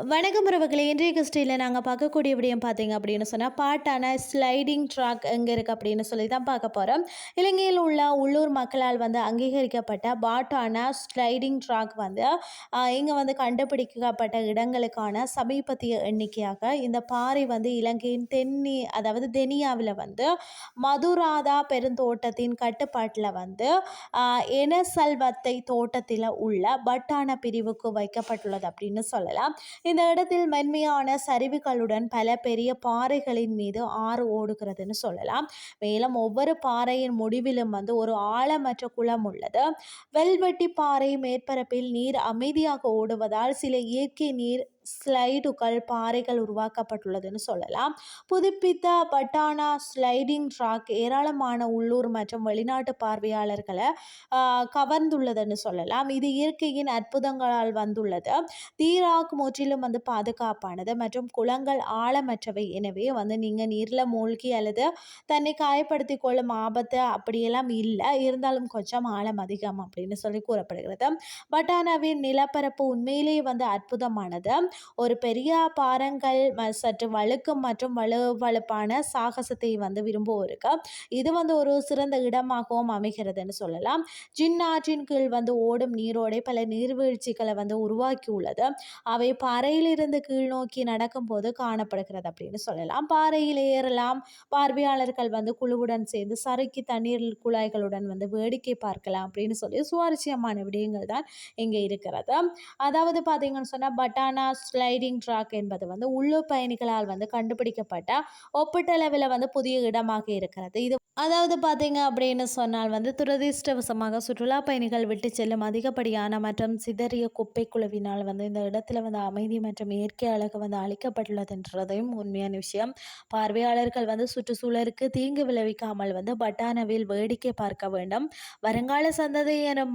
வணக்கம் உறவுகளை இன்றைய கிறிஸ்டியில் நாங்கள் பார்க்கக்கூடிய விடயம் பார்த்தீங்க அப்படின்னு சொன்னால் பாட்டான ஸ்லைடிங் ட்ராக் எங்கே இருக்குது அப்படின்னு சொல்லி தான் பார்க்க போகிறோம் இலங்கையில் உள்ள உள்ளூர் மக்களால் வந்து அங்கீகரிக்கப்பட்ட பாட்டான ஸ்லைடிங் ட்ராக் வந்து இங்கே வந்து கண்டுபிடிக்கப்பட்ட இடங்களுக்கான சமீபத்திய எண்ணிக்கையாக இந்த பாறை வந்து இலங்கையின் தென்னி அதாவது தெனியாவில் வந்து மதுராதா பெருந்தோட்டத்தின் கட்டுப்பாட்டில் வந்து எனசல்வத்தை தோட்டத்தில் உள்ள பட்டான பிரிவுக்கு வைக்கப்பட்டுள்ளது அப்படின்னு சொல்லலாம். இந்த இடத்தில் மென்மையான சரிவுகளுடன் பல பெரிய பாறைகளின் மீது ஆறு ஓடுகிறதுன்னு சொல்லலாம். மேலும் ஒவ்வொரு பாறையின் முடிவிலும் வந்து ஒரு ஆழமற்ற குளம் உள்ளது. வெல்வெட்டி பாறை மேற்பரப்பில் நீர் அமைதியாக ஓடுவதால் சில இயற்கை நீர் ஸ்லைடுகள் பாறைகள் உருவாக்கப்பட்டுள்ளதுன்னு சொல்லலாம். புதுப்பித்த பட்டானா ஸ்லைடிங் ட்ராக் ஏராளமான உள்ளூர் மற்றும் வெளிநாட்டு பார்வையாளர்களை கவர்ந்துள்ளதுன்னு சொல்லலாம். இது இயற்கையின் அற்புதங்களால் வந்துள்ளது. தீராக் முற்றிலும் வந்து பாதுகாப்பானது மற்றும் குளங்கள் ஆழமற்றவை. எனவே வந்து நீங்கள் நீரில் மூழ்கி அல்லது தன்னை காயப்படுத்தி கொள்ளும் ஆபத்து அப்படியெல்லாம் இல்லை. இருந்தாலும் கொஞ்சம் ஆழம் அதிகம் அப்படின்னு சொல்லி கூறப்படுகிறது. பட்டானாவின் நிலப்பரப்பு உண்மையிலேயே வந்து அற்புதமானது. ஒரு பெரிய பாறங்கள் சற்று வழுக்கும் மற்றும் வலுவழுப்பான சாகசத்தை வந்து விரும்புவோருக்கு. இது வந்து ஒரு சிறந்த இடமாகவும் அமைகிறதுன்னு சொல்லலாம். ஜின் ஆற்றின் கீழ் வந்து ஓடும் நீரோடை பல நீர்வீழ்ச்சிகளை வந்து உருவாக்கியுள்ளது. அவை பாறையிலிருந்து கீழ் நோக்கி நடக்கும்போது காணப்படுகிறது அப்படின்னு சொல்லலாம். பாறையில் ஏறலாம். பார்வையாளர்கள் வந்து குழுவுடன் சேர்ந்து சறுக்கி தண்ணீர் குழாய்களுடன் வந்து வேடிக்கை பார்க்கலாம் அப்படின்னு சொல்லி சுவாரஸ்யமான விடயங்கள் தான் இங்கே இருக்கிறது. அதாவது பார்த்தீங்கன்னு சொன்னால் பட்டானா ஸ்லைடிங் ட்ராக் என்பது வந்து உள்ளூர் பயணிகளால் வந்து கண்டுபிடிக்கப்பட்ட ஒப்பீட்டளவில் வந்து புதிய இடமாக இருக்கிறது. இது அதாவது பார்த்தீங்க அப்படின்னு சொன்னால் வந்து துரதிருஷ்டவசமாக சுற்றுலா பயணிகள் விட்டு செல்லும் அதிகப்படியான மற்றும் சிதறிய குப்பை குழுவினால் வந்து இந்த இடத்துல வந்து அமைதி மற்றும் இயற்கை அழகு வந்து அளிக்கப்பட்டுள்ளதுன்றதையும் உண்மையான விஷயம். பார்வையாளர்கள் வந்து சுற்றுச்சூழலுக்கு தீங்கு விளைவிக்காமல் வந்து பட்டானவில் வேடிக்கை பார்க்க வேண்டும். வருங்கால சந்ததியினம்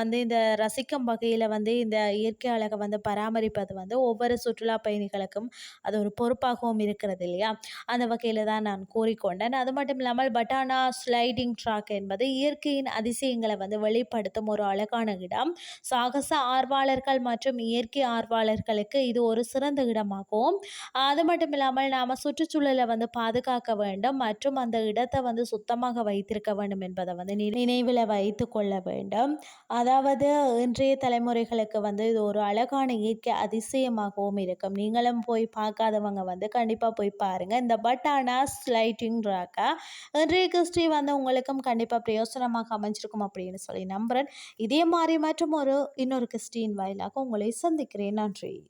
வந்து இந்த ரசிக்கும் வகையில் வந்து இந்த இயற்கை அழகை வந்து பராமரிப்பது வந்து ஒவ்வொரு சுற்றுலா பயணிகளுக்கும் அது ஒரு பொறுப்பாகவும் இருக்கிறது இல்லையா? அந்த வகையில் தான் நான் கூறிக்கொண்டேன். அது மட்டும் இல்லாமல் பட்டானா ஸ்லைடிங் ட்ராக் என்பது இயற்கையின் அதிசயங்களை வந்து வெளிப்படுத்தும் ஒரு அழகான இடம். சாகச ஆர்வலர்கள் மற்றும் இயற்கை ஆர்வலர்களுக்கு இது ஒரு சிறந்த இடமாகும். அது மட்டும் இல்லாமல் நாம் சுற்றுச்சூழலை வந்து பாதுகாக்க வேண்டும் மற்றும் அந்த இடத்தை வந்து சுத்தமாக வைத்திருக்க வேண்டும் என்பதை வந்து நினைவில் வைத்து கொள்ள வேண்டும். அதாவது இன்றைய தலைமுறைகளுக்கு வந்து இது ஒரு அழகான இயற்கை அதிசயம் அதிசயமாகவும் இருக்கும். நீங்களும் போய் பார்க்காதவங்க வந்து கண்டிப்பாக போய் பாருங்கள் இந்த பட்டானா ஸ்லைட்டிங் ட்ராக்கை இன்றைய கிறிஸ்டி வந்து உங்களுக்கும் கண்டிப்பாக பிரயோசனமாக அமைஞ்சிருக்கும் அப்படின்னு சொல்லி நம்புகிறேன் இதே மாதிரி மற்றும் ஒரு இன்னொரு கிறிஸ்டின் வாயிலாக உங்களை சந்திக்கிறேன். நன்றி.